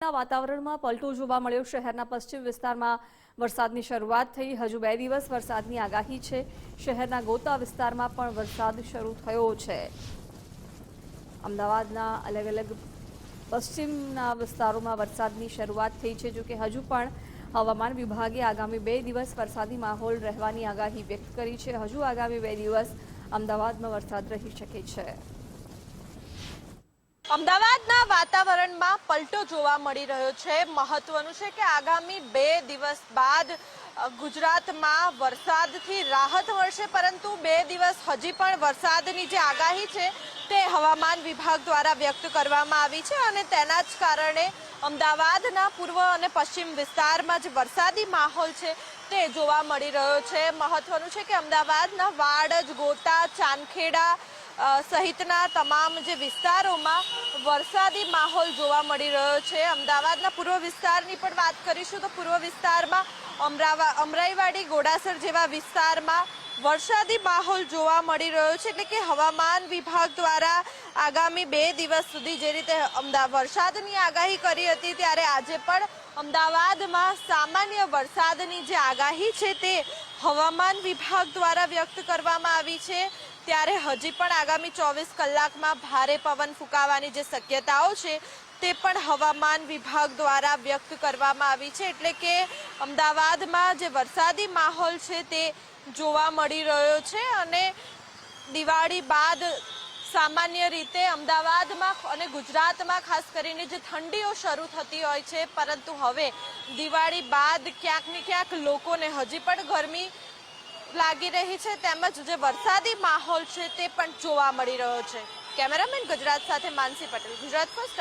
વાતાવરણમાં પલટો જોવા મળ્યો. શહેરના પશ્ચિમ વિસ્તારમાં વરસાદની શરૂઆત થઈ. હજુ બે દિવસ વરસાદની આગાહી છે. શહેરના ગોતા વિસ્તારમાં પણ વરસાદ શરૂ થયો છે. અમદાવાદના અલગ અલગ પશ્ચિમના વિસ્તારોમાં વરસાદની શરૂઆત થઈ છે. જોકે હજુ પણ હવામાન વિભાગે આગામી બે દિવસ વરસાદી માહોલ રહેવાની આગાહી વ્યક્ત કરી છે. હજુ આગામી બે દિવસ અમદાવાદમાં વરસાદ રહી શકે છે. અમદાવાદના વાતાવરણમાં પલટો જોવા મળી રહ્યો છે. મહત્વનું છે કે આગામી બે દિવસ બાદ ગુજરાતમાં વરસાદથી રાહત મળશે, પરંતુ બે દિવસ હજી પણ વરસાદની જે આગાહી છે તે હવામાન વિભાગ દ્વારા વ્યક્ત કરવામાં આવી છે અને તેના જ કારણે અમદાવાદના પૂર્વ અને પશ્ચિમ વિસ્તારમાં જે વરસાદી માહોલ છે તે જોવા મળી રહ્યો છે. મહત્વનું છે કે અમદાવાદના વાડજ ગોતા ચાંદખેડા સહિતના તમામ જે વિસ્તારોમાં વરસાદી માહોલ જોવા મળી રહ્યો છે. અમદાવાદના પૂર્વ વિસ્તારની પણ વાત કરીશું તો પૂર્વ વિસ્તારમાં અમરાવા, અમરાઈવાડી, ગોડાસર જેવા વિસ્તારમાં વરસાદી માહોલ જોવા મળી રહ્યો છે. એટલે કે હવામાન વિભાગ દ્વારા આગામી બે દિવસ સુધી જે રીતે અમદાવાદ વરસાદની આગાહી કરી હતી, ત્યારે આજે પણ અમદાવાદમાં સામાન્ય વરસાદની જે આગાહી છે તે હવામાન વિભાગ દ્વારા વ્યક્ત કરવામાં આવી છે. ત્યારે હજી પણ આગામી ચોવીસ કલાકમાં ભારે પવન ફૂંકાવાની જે શક્યતાઓ છે તે પણ હવામાન વિભાગ દ્વારા વ્યક્ત કરવામાં આવી છે. એટલે કે અમદાવાદમાં જે વરસાદી માહોલ છે તે જોવા મળી રહ્યો છે અને દિવાળી બાદ સામાન્ય રીતે અમદાવાદમાં અને ગુજરાતમાં ખાસ કરીને જે ઠંડીઓ શરૂ થતી હોય છે, પરંતુ હવે દિવાળી બાદ ક્યાંક ને ક્યાંક લોકોને હજી પણ ગરમી લાગી રહી છે તેમજ જે વરસાદી માહોલ છે તે પણ જોવા મળી રહ્યો છે. કેમેરામેન ગુજરાત સાથે માનસી પટેલ, ગુજરાત ફર્સ્ટ